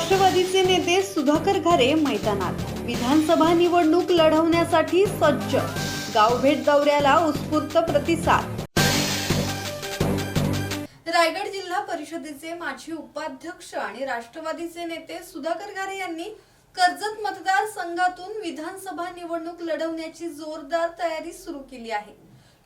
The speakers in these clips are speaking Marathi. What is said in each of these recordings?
नेते सुधाकर घारे मैदानात. विधानसभा निवडणूक लढवण्यासाठी सज्ज. गावभेट दौऱ्याला उत्स्फूर्त प्रतिसाद. रायगड जिल्हा परिषदेचे माजी उपाध्यक्ष आणि राष्ट्रवादीचे नेते सुधाकर घारे यांनी कर्जत मतदारसंघातून विधानसभा निवडणूक लढवण्याची जोरदार तयारी सुरू केली आहे.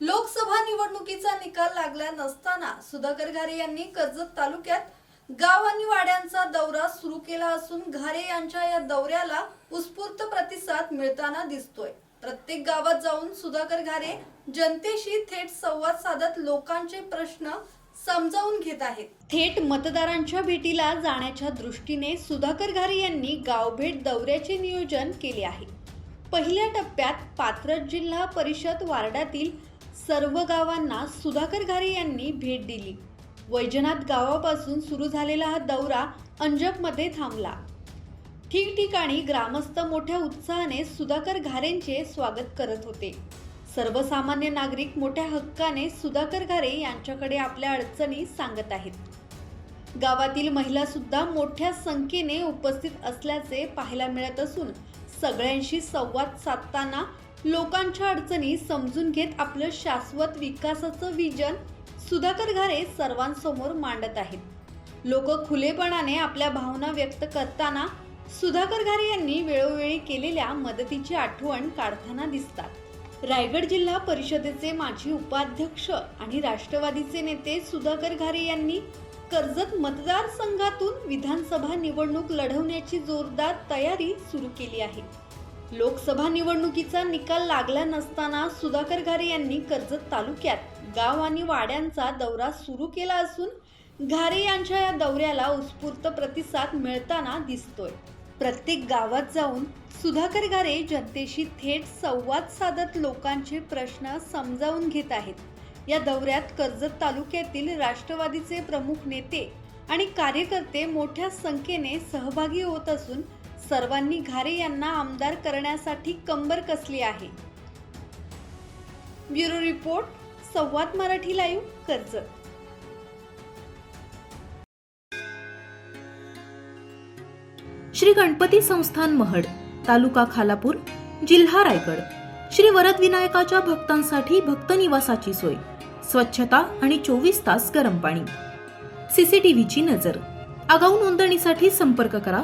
लोकसभा निवडणुकीचा निकाल लागला नसताना सुधाकर घारे यांनी कर्जत तालुक्यात गाव आणि वाड्या दौरा सुरू केला असून घारे यांच्या या दौऱ्याला उत्स्फूर्त प्रतिसाद मिळताना दिसतोय. प्रत्येक गावात जाऊन सुधाकर घारे जनतेशी थेट संवाद साधत लोकांचे प्रश्न समजावून घेत आहेत. थेट मतदारांच्या भेटीला जाण्याच्या दृष्टीने सुधाकर घारे यांनी गावभेट दौऱ्याचे नियोजन केले आहे. पहिल्या टप्प्यात पात्रज जिल्हा परिषद वार्डातील सर्व गावांना सुधाकर घारे यांनी भेट दिली. वैजनाथ गावापासून सुरू झालेला हा दौरा अंजपमध्ये थांबला. ठिकठिकाणी ग्रामस्थ मोठ्या उत्साहाने सुधाकर घारेंचे स्वागत करत होते. सर्वसामान्य नागरिक मोठ्या हक्काने सुधाकर घारे यांच्याकडे आपल्या अडचणी सांगत आहेत. गावातील महिला सुद्धा मोठ्या संख्येने उपस्थित असल्याचे पाहायला मिळत असून सगळ्यांशी संवाद साधताना लोकांच्या अडचणी समजून घेत आपलं शाश्वत विकासाचं विजन सुधाकर घारे सर्वांसमोर मांडत आहेत. लोक खुलेपणाने आपल्या भावना व्यक्त करताना सुधाकर घारे यांनी वेळोवेळी केलेल्या मदतीची आठवण काढताना दिसतात. रायगड जिल्हा परिषदेचे माजी उपाध्यक्ष आणि राष्ट्रवादीचे नेते सुधाकर घारे यांनी कर्जत मतदारसंघातून विधानसभा निवडणूक लढवण्याची जोरदार तयारी सुरू केली आहे. लोकसभा निवडणुकीचा निकाल लागला नसताना सुधाकर घारे यांनी कर्जत तालुक्यात गाव आणि वाड्यांचा दौरा सुरू केला असून घारे यांच्या या दौऱ्याला उत्स्फूर्त प्रतिसाद मिळताना दिसतोय. प्रत्येक गावात जाऊन सुधाकर घारे जनतेशी थेट संवाद साधत लोकांचे प्रश्न समजावून घेत आहेत. या दौऱ्यात कर्जत तालुक्यातील राष्ट्रवादीचे प्रमुख नेते आणि कार्यकर्ते मोठ्या संख्येने सहभागी होत असून सर्वांनी घारे यांना आमदार करण्यासाठी कंबर कसली आहे? ब्युरो रिपोर्ट संवाद मराठी लाईव्ह कर्जत. श्री गणपती संस्थान महड तालुका खालापूर जिल्हा रायगड. श्री वरद विनायकाच्या भक्तांसाठी भक्त निवासाची सोय स्वच्छता आणि चोवीस तास गरम पाणी. सीसीटीव्हीची नजर. आगाऊ नोंदणीसाठी संपर्क करा